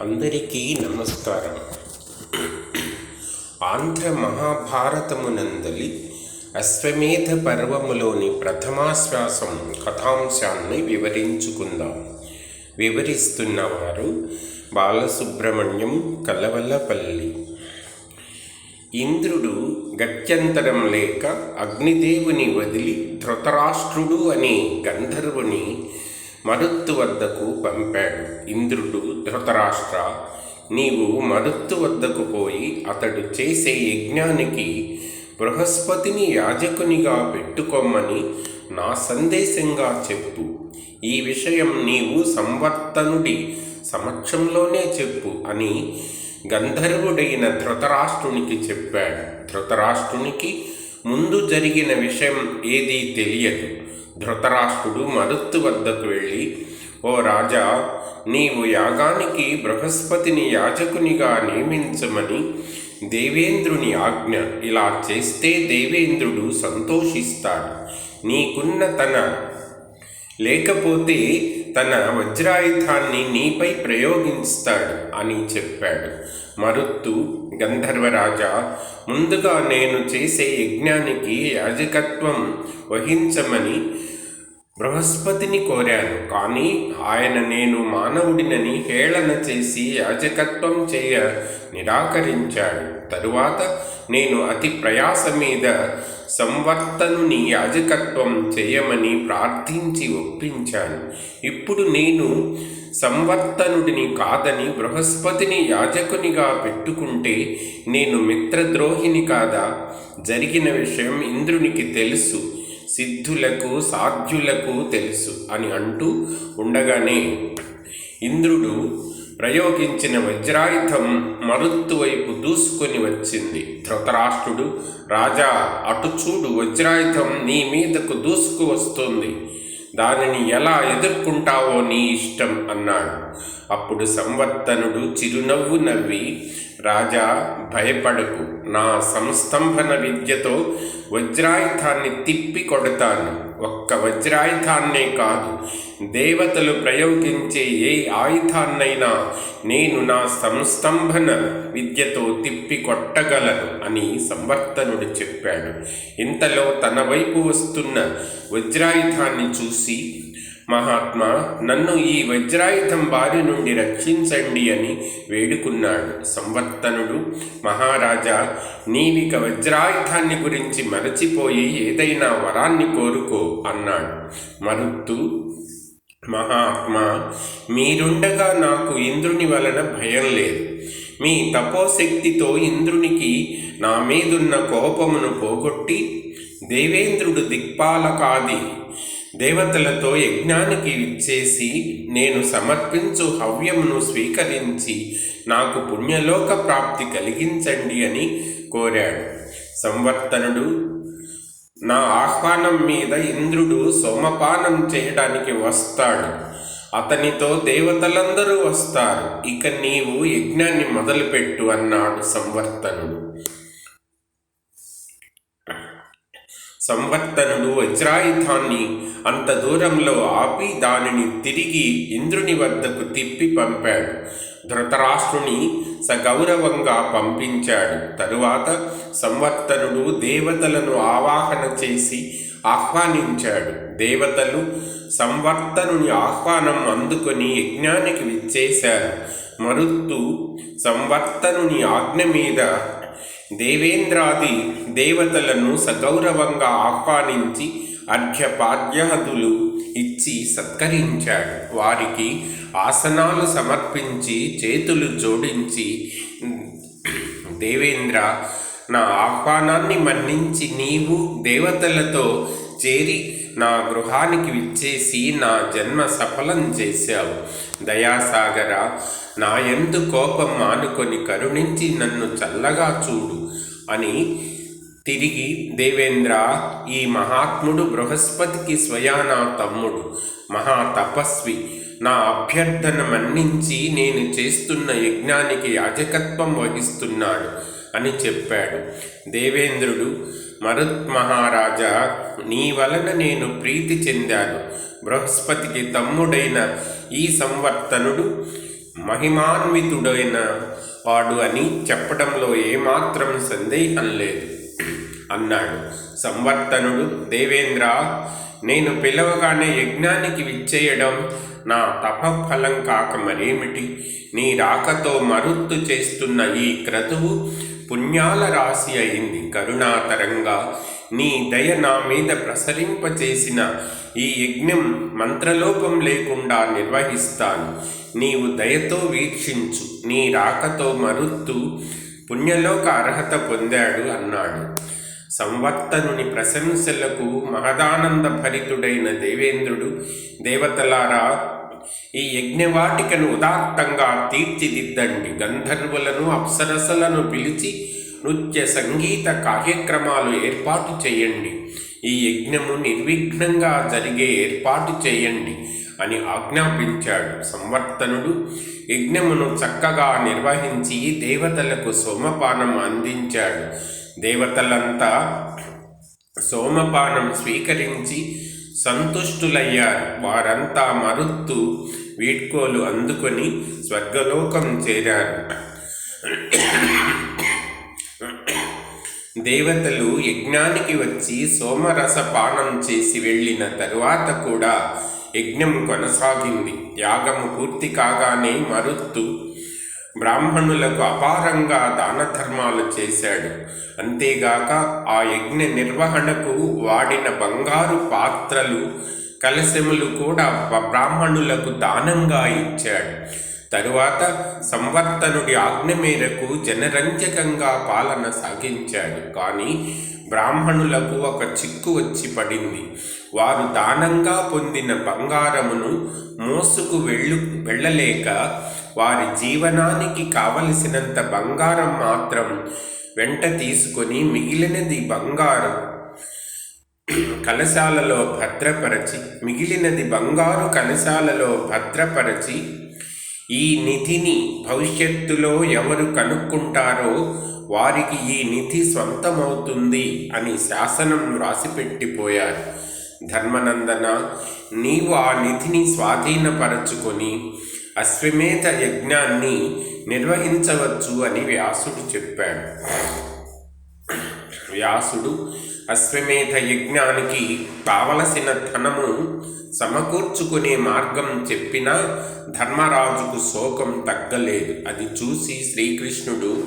అందరికీ నమస్కారం. ఆంధ్ర మహాభారతమునందలి అశ్వమేధ పర్వములోని ప్రథమాశ్వాసం కథాంశాన్ని వివరించుకుందాం. వివరిస్తున్నవారు బాలసుబ్రహ్మణ్యం కలవలపల్లి. ఇంద్రుడు గత్యంతరం లేక అగ్నిదేవుని వదిలి ధృతరాష్ట్రుడు అనే గంధర్వుని మరుత్తు వద్దకు పంపాడు. ఇంద్రుడు ధృతరాష్ట్ర నీవు మరుత్తు వద్దకు పోయి అతడు చేసే యజ్ఞానికి బృహస్పతిని యాజకునిగా పెట్టుకోమని నా సందేశంగా చెప్పు. ఈ విషయం నీవు సంవర్తనుడి సమక్షంలోనే చెప్పు అని గంధర్వుడైన ధృతరాష్ట్రునికి చెప్పాడు. ధృతరాష్ట్రునికి ముందు జరిగిన విషయం ఏదీ తెలియదు. ధృతరాష్ట్రుడు మరుత్తు వద్దకు వెళ్ళి ఓ రాజా నీవు యాగానికి బృహస్పతిని యాజకునిగా నియమించమని దేవేంద్రుని ఆజ్ఞ. ఇలా చేస్తే దేవేంద్రుడు సంతోషిస్తాడు. నీకున్న తన లేకపోతే తన వజ్రాయుధాన్ని నీపై ప్రయోగిస్తాడు అని చెప్పాడు. మరుత్తు గంధర్వరాజా ముందుగా నేను చేసే యజ్ఞానికి యాజకత్వం వహించమని బృహస్పతిని కోరాను. కానీ ఆయన నేను మానవుడినని హేళన చేసి యాజకత్వం చేయ నిరాకరించాడు. తరువాత నేను అతి ప్రయాస మీద సంవర్తనుని యాజకత్వం చేయమని ప్రార్థించి ఒప్పించాను. ఇప్పుడు నేను సంవర్తనుడిని కాదని బృహస్పతిని యాజకునిగా పెట్టుకుంటే నేను మిత్రద్రోహిని కాదా? జరిగిన విషయం ఇంద్రునికి తెలుసు సిద్ధులకు సాధ్యులకు తెలుసు అని అంటూ ఉండగానే ఇంద్రుడు ప్రయోగించిన వజ్రాయుధం మరుత్తు వైపు దూసుకొని వచ్చింది. ధృతరాష్ట్రుడు రాజా అటు చూడు వజ్రాయుధం నీ మీదకు దూసుకు వస్తుంది దానిని ఎలా ఎదుర్కొంటావో నీ ఇష్టం అన్నాడు. అప్పుడు సంవర్తనుడు చిరునవ్వు నవ్వి రాజా భయపడకు. నా సంస్తంభన విద్యతో వజ్రాయుధాన్ని తిప్పి కొడతాను. ఒక్క వజ్రాయుధాన్నే కాదు దేవతలు ప్రయోగించే ఏ ఆయుధాన్నైనా నేను నా సంస్తంభన విద్యతో తిప్పి కొట్టగలను అని సంవర్తనుడు చెప్పాడు. ఇంతలో తన వైపు వస్తున్న వజ్రాయుధాన్ని చూసి మహాత్మా నన్ను ఈ వజ్రాయుధం బారి నుండి రక్షించండి అని వేడుకున్నాడు సంవర్తనుడు. మహారాజా నీవిక వజ్రాయుధాన్ని గురించి మరచిపోయి ఏదైనా వరాన్ని కోరుకో అన్నాడు. మరుత్తు మహాత్మా మీరుండగా నాకు ఇంద్రుని వలన భయం లేదు. మీ తపోశక్తితో ఇంద్రునికి నా మీదున్న కోపమును పోగొట్టి దేవేంద్రుడు దిక్పాలకాది దేవతలతో యజ్ఞానికి ఇచ్చేసి నేను సమర్పించు హవ్యమును స్వీకరించి నాకు పుణ్యలోక ప్రాప్తి కలిగించండి అని కోరాడు. సంవర్తనుడు నా ఆహ్వానం మీద ఇంద్రుడు సోమపానం చేయడానికి వస్తాడు. అతనితో దేవతలందరూ వస్తారు. ఇక నీవు యజ్ఞాన్ని మొదలుపెట్టు అన్నాడు సంవర్తనుడు. సంవర్తనుడు వజ్రాయుధాన్ని అంత దూరంలో ఆపి దానిని తిరిగి ఇంద్రుని వద్దకు తిప్పి పంపాడు. ధృతరాష్ట్రుని సగౌరవంగా పంపించాడు. తరువాత సంవర్తనుడు దేవతలను ఆవాహన చేసి ఆహ్వానించాడు. దేవతలు సంవర్తనుని ఆహ్వానం అందుకొని యజ్ఞానికి విచ్చేశారు. మరుత్తు సంవర్తనుని ఆజ్ఞ మీద దేవేంద్రాది దేవతలను సగౌరవంగా ఆహ్వానించి అర్ఘ్యపాద్యాదులు ఇచ్చి సత్కరించాడు. వారికి ఆసనాలు సమర్పించి చేతులు జోడించి దేవేంద్ర నా ఆహ్వానాన్ని మన్నించి నీవు దేవతలతో చేరి నా గృహానికి విచ్చేసి నా జన్మ సఫలం చేశావు. దయాసాగర నా ఎందు కోపం మానుకొని కరుణించి నన్ను చల్లగా చూడు. అని తిరిగి దేవేంద్ర ఈ మహాత్ముడు బృహస్పతికి స్వయానా తమ్ముడు మహా తపస్వి. నా అభ్యర్థన మన్నించి నేను చేస్తున్న యజ్ఞానికి యాజకత్వం వహిస్తున్నాడు అని చెప్పాడు. దేవేంద్రుడు మరుత్ మహారాజా నీ వలన నేను ప్రీతి చెందాను. బృహస్పతికి తమ్ముడైన ఈ సంవర్తనుడు మహిమాన్వితుడైన వాడు అని చెప్పడంలో ఏమాత్రం సందేహం లేదు. అన్నాడు. సంవర్తనుడు దేవేంద్ర నేను పిలవగానే యజ్ఞానికి విచ్చేయడం నా తపఫలం కాక మరేమిటి? నీ రాకతో మరుత్తు చేస్తున్న ఈ క్రతువు పుణ్యాల రాశి అయింది. కరుణాతరంగా నీ దయ నా మీద ప్రసరింపచేసిన ఈ యజ్ఞం మంత్రలోపం లేకుండా నిర్వహిస్తాను. నీవు దయతో వీక్షించు నీ రాకతో మరుత్తు పుణ్యలోక అర్హత పొందాడు అన్నాడు. సంవర్తనుని ప్రశంసలకు మహదానంద భరితుడైన దేవేంద్రుడు దేవతలారా ఈ యజ్ఞవాటికను ఉదాత్తంగా తీర్చిదిద్దండి. గంధర్వులను అప్సరసలను పిలిచి నృత్య సంగీత కార్యక్రమాలు ఏర్పాటు చేయండి. ఈ యజ్ఞము నిర్విఘ్నంగా జరిగే ఏర్పాటు చేయండి. అని ఆజ్ఞాపించాడు. సంవర్తనుడు యజ్ఞమును చక్కగా నిర్వహించి దేవతలకు సోమపానం అందించాడు. దేవతలంతా సోమపానం స్వీకరించి సంతుష్టులయ్యారు. వారంతా మరుత్తు వీడ్కోలు అందుకొని స్వర్గలోకం చేరారు. దేవతలు యజ్ఞానికి వచ్చి సోమరస పానం చేసి వెళ్ళిన తరువాత కూడా యజ్ఞం కొనసాగింది. యాగము పూర్తి కాగానే మరుత్తు బ్రాహ్మణులకు అపారంగా దాన ధర్మాలు చేశాడు. అంతేగాక ఆ యజ్ఞ నిర్వహణకు వాడిన బంగారు పాత్రలు కలశములు కూడా బ్రాహ్మణులకు దానంగా ఇచ్చాడు. తరువాత సంవర్తనుడి ఆజ్ఞ మేరకు జనరంజకంగా పాలన సాగించాడు. కానీ బ్రాహ్మణులకు ఒక చిక్కు వచ్చి పడింది. వారు దానంగా పొందిన బంగారమును మోసుకు వెళ్ళు వెళ్ళలేక వారి జీవనానికి కావలసినంత బంగారం మాత్రం వెంట తీసుకొని మిగిలినది బంగారం కలశాలలో భద్రపరచి మిగిలినది బంగారు కలశాలలో భద్రపరచి ఈ నిధిని భవిష్యత్తులో ఎవరు కనుక్కుంటారో వారికి ఈ నిధి స్వంతమవుతుంది అని శాసనం రాసిపెట్టిపోయారు ధర్మనందన నీవు ఆ నిధిని స్వాధీనపరచుకొని అశ్వమేధ యజ్ఞాన్ని నిర్వహించవచ్చు అని వ్యాసుడు చెప్పాడు. వ్యాసుడు అశ్వమేధ యజ్ఞానికి కావలసిన ధనము సమకూర్చుకునే మార్గం చెప్పినా ధర్మరాజుకు శోకం తగ్గలేదు. అది చూసి శ్రీకృష్ణుడు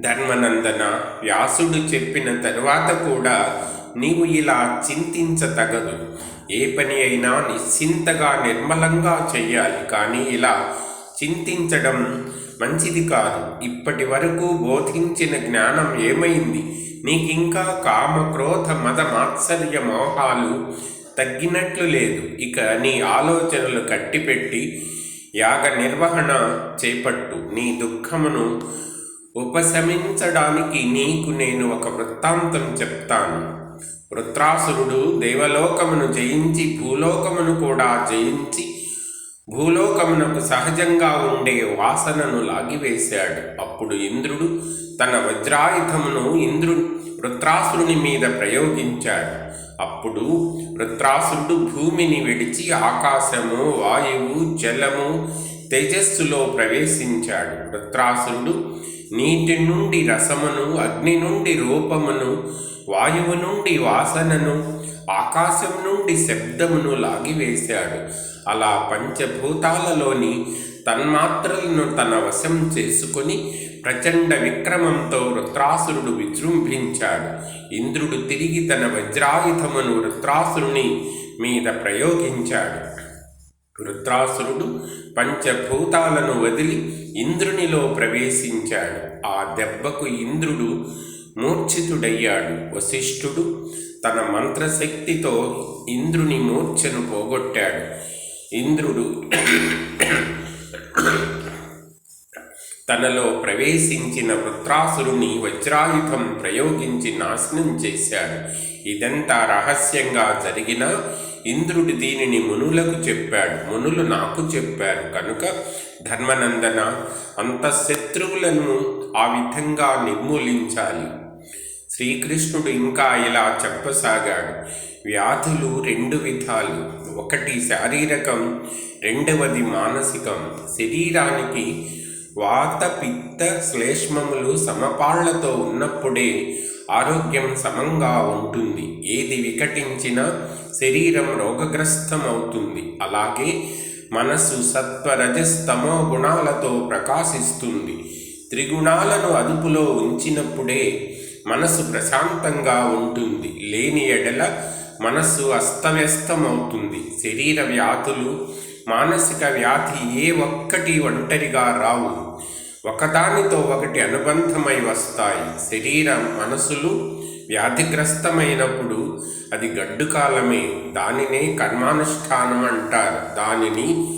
ధర్మనందన వ్యాసుడు చెప్పిన తరువాత కూడా నీవు ఇలా చింతించతగదు. ఏ పని అయినా నిశ్చింతగా నిర్మలంగా చెయ్యాలి. కానీ ఇలా చింతించడం మంచిది కాదు. ఇప్పటి వరకు బోధించిన జ్ఞానం ఏమైంది? నీకింకా కామ క్రోధ మద మాత్సర్య మోహాలు తగ్గినట్లు లేదు. ఇక నీ ఆలోచనలు కట్టిపెట్టి యాగ నిర్వహణ చేపట్టు. నీ దుఃఖమును ఉపశమించడానికి నీకు నేను ఒక వృత్తాంతం చెప్తాను. వృత్రాసురుడు దేవలోకమును జయించి భూలోకమును కూడా జయించి భూలోకమునకు సహజంగా ఉండే వాసనను లాగివేశాడు. అప్పుడు ఇంద్రుడు తన వజ్రాయుధమును ఇంద్రు వృత్రాసురుని మీద ప్రయోగించాడు. అప్పుడు వృత్రాసురుడు భూమిని విడిచి ఆకాశము వాయువు జలము తేజస్సులో ప్రవేశించాడు. వృత్రాసురుడు నీటి నుండి రసమును అగ్ని నుండి రూపమును వాయువు నుండి వాసనను ఆకాశం నుండి శబ్దమును లాగివేశాడు. అలా పంచభూతాలలోని తన్మాత్రలను తన వశం చేసుకొని ప్రచండ విక్రమంతో వృత్రాసురుడు విజృంభించాడు. ఇంద్రుడు తిరిగి తన వజ్రాయుధమును వృత్రాసురుని మీద ప్రయోగించాడు. వృత్రాసురుడు పంచభూతాలను వదిలి ఇంద్రునిలో ప్రవేశించాడు. ఆ దెబ్బకు ఇంద్రుడు మూర్ఛితుడయ్యాడు. వశిష్ఠుడు తన మంత్రశక్తితో ఇంద్రుని మూర్ఛను పోగొట్టాడు. ఇంద్రుడు తనలో ప్రవేశించిన వృత్రాసురుని వజ్రాయుధం ప్రయోగించి నాశనం చేశాడు. ఇదంతా రహస్యంగా జరిగిన ఇంద్రుడు దీనిని మునులకు చెప్పాడు. మునులు నాకు చెప్పారు. కనుక ధర్మనందన అంత శత్రువులను ఆ విధంగా నిర్మూలించాలి. శ్రీకృష్ణుడు ఇంకా ఇలా చెప్పసాగాడు. వ్యాధులు రెండు విధాలు. ఒకటి శారీరకం రెండవది మానసికం. శరీరానికి వాత పిత్త శ్లేష్మములు సమపాళ్ళతో ఉన్నప్పుడే ఆరోగ్యం సమంగా ఉంటుంది. ఏది వికటించినా శరీరం రోగగ్రస్తం అవుతుంది అలాగే మనస్సు సత్వరజస్తమో గుణాలతో ప్రకాశిస్తుంది. త్రిగుణాలను అదుపులో ఉంచినప్పుడే మనసు ప్రశాంతంగా ఉంటుంది. లేని ఎడల మనస్సు అస్తవ్యస్తమవుతుంది. శరీర వ్యాధులు మానసిక వ్యాధి ఏ ఒక్కటి ఒంటరిగా రావు. ఒకదానితో ఒకటి అనుబంధమై వస్తాయి. శరీరం మనసులు వ్యాధిగ్రస్తమైనప్పుడు అది గడ్డు కాలమే. దానినే కర్మానుష్ఠానం అంటారు. దానిని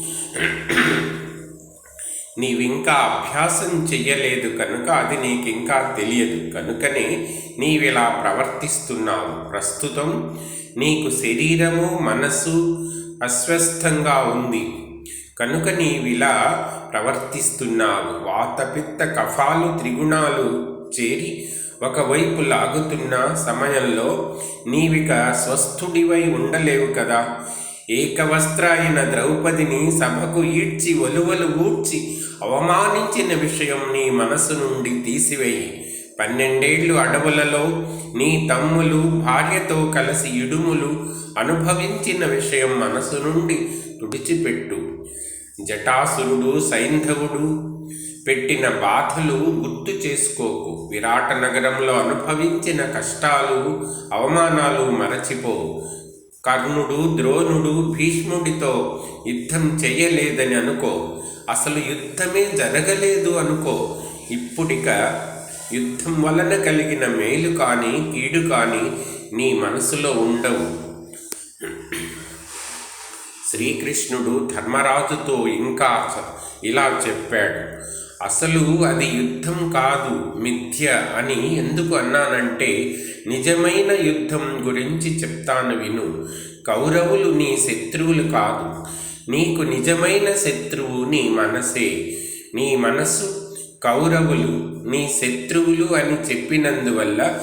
నీవింకా అభ్యాసం చెయ్యలేదు కనుక అది నీకింకా తెలియదు. కనుకనే నీవిలా ప్రవర్తిస్తున్నావు. ప్రస్తుతం నీకు శరీరము మనసు అస్వస్థంగా ఉంది. కనుక నీవిలా ప్రవర్తిస్తున్నావు. వాతపిత్త కఫాలు త్రిగుణాలు చేరి ఒకవైపు లాగుతున్న సమయంలో నీవిక స్వస్థుడివై ఉండలేవు కదా. ఏకవస్త్ర అయిన ద్రౌపదిని సభకు ఈడ్చి ఒలువలు ఊడ్చి అవమానించిన విషయం నీ మనసు నుండి తీసివేయి. పన్నెండేళ్ళు అడవులలో నీ తమ్ములు భార్యతో కలిసి ఇడుములు అనుభవించిన విషయం మనసు నుండి తుడిచిపెట్టు. జటాసురుడు సైంధవుడు పెట్టిన బాధలు గుర్తు చేసుకోకు. విరాట నగరంలో అనుభవించిన కష్టాలు అవమానాలు మరచిపో కర్ణుడు ద్రోణుడు భీష్ముడితో యుద్ధం చేయలేదని అనుకో. అసలు యుద్ధమే జరగలేదు అనుకో. ఇప్పుడిక యుద్ధం వలన కలిగిన మేలు కానీ కీడు కానీ నీ మనసులో ఉండవు. శ్రీకృష్ణుడు ధర్మరాజుతో ఇంకా ఇలా చెప్పాడు. అసలు అది యుద్ధం కాదు మిథ్య అని ఎందుకు అన్నానంటే నిజమైన యుద్ధం గురించి చెప్తాను విను. కౌరవులు నీ శత్రువులు కాదు. నీకు నిజమైన శత్రువు నీ మనసే. నీ మనసు కౌరవులు. నీ శత్రువులు అని చెప్పినందువల్ల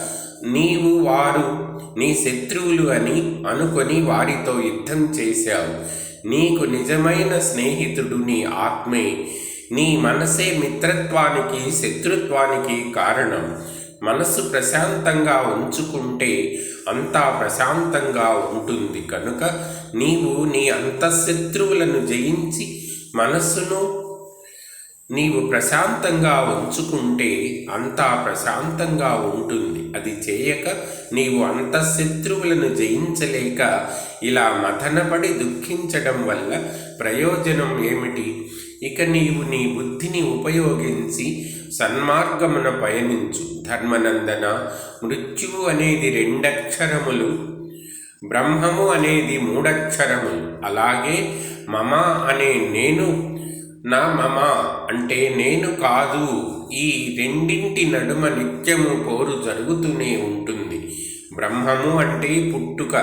నీవు వారు నీ శత్రువులు అని అనుకొని వారితో యుద్ధం చేశావు. నీకు నిజమైన స్నేహితుడు నీ ఆత్మే. నీ మనసే మిత్రత్వానికి శత్రుత్వానికి కారణం. మనసు ప్రశాంతంగా ఉంచుకుంటే అంతా ప్రశాంతంగా ఉంటుంది. కనుక నీవు నీ అంతఃశత్రువులను జయించి మనస్సును నీవు ప్రశాంతంగా ఉంచుకుంటే అంతా ప్రశాంతంగా ఉంటుంది. అది చేయక నీవు అంతఃశత్రువులను జయించలేక ఇలా మథనపడి దుఃఖించడం వల్ల ప్రయోజనం ఏమిటి? ఇక నీవు నీ బుద్ధిని ఉపయోగించి సన్మార్గమున పయనించు. ధర్మనందన మృత్యువు అనేది రెండక్షరములు బ్రహ్మము అనేది మూడక్షరములు. అలాగే మమ అనే నేను నా మమ అంటే నేను కాదు. ఈ రెండింటి నడుమ నిత్యము పోరు జరుగుతూనే ఉంటుంది. బ్రహ్మము అంటే పుట్టుక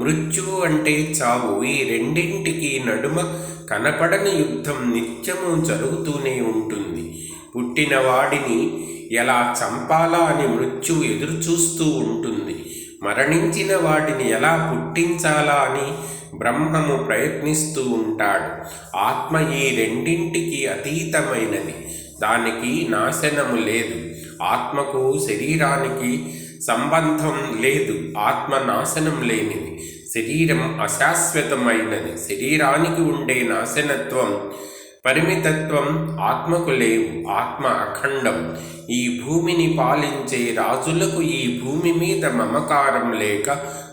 మృత్యువు అంటే చావు. ఈ రెండింటికి నడుమ కనపడని యుద్ధం నిత్యము జరుగుతూనే ఉంటుంది. పుట్టిన వాడిని ఎలా చంపాలా అని మృత్యువు ఎదురుచూస్తూ ఉంటుంది. మరణించిన వాడిని ఎలా పుట్టించాలా అని బ్రహ్మము ప్రయత్నిస్తూ ఉంటాడు. ఆత్మ ఈ రెండింటికి అతీతమైనది. దానికి నాశనము లేదు. ఆత్మకు శరీరానికి సంబంధం లేదు. ఆత్మ నాశనం లేనిది. శరీరం అశాశ్వతమైనది. శరీరానికి ఉండే నాశనత్వం పరిమితత్వం ఆత్మకు లేవు ఆత్మ అఖండం. ఈ భూమిని పాలించే రాజులకు ఈ భూమి మీద మమకారం లేక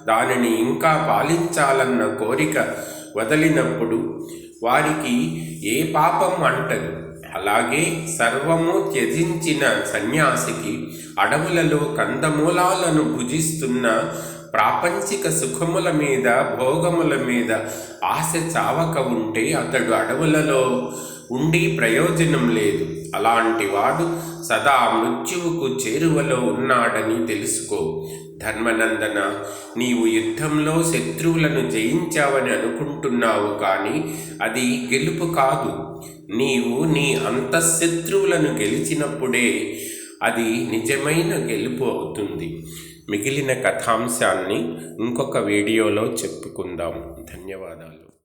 దానిని ఇంకా పాలించాలన్న కోరిక వదిలినప్పుడు వారికి ఏ పాపం అంటదు. అలాగే సర్వము త్యజించిన సన్యాసికి అడవులలో కందమూలాలను భుజిస్తున్న ప్రాపంచిక సుఖముల మీద భోగముల మీద ఆశ చావక ఉంటే అతడు అడవులలో ఉండి ప్రయోజనం లేదు. అలాంటి వాడు సదా మృత్యువుకు చేరువలో ఉన్నాడని తెలుసుకో. ధర్మనందన నీవు యుద్ధంలో శత్రువులను జయించావని అనుకుంటున్నావు కానీ అది గెలుపు కాదు. నీవు నీ అంతఃశత్రువులను గెలిచినప్పుడే అది నిజమైన గెలుపు అవుతుంది. మిగిలిన కథాంశాన్ని ఇంకొక వీడియోలో చెప్పుకుందాం. ధన్యవాదాలు.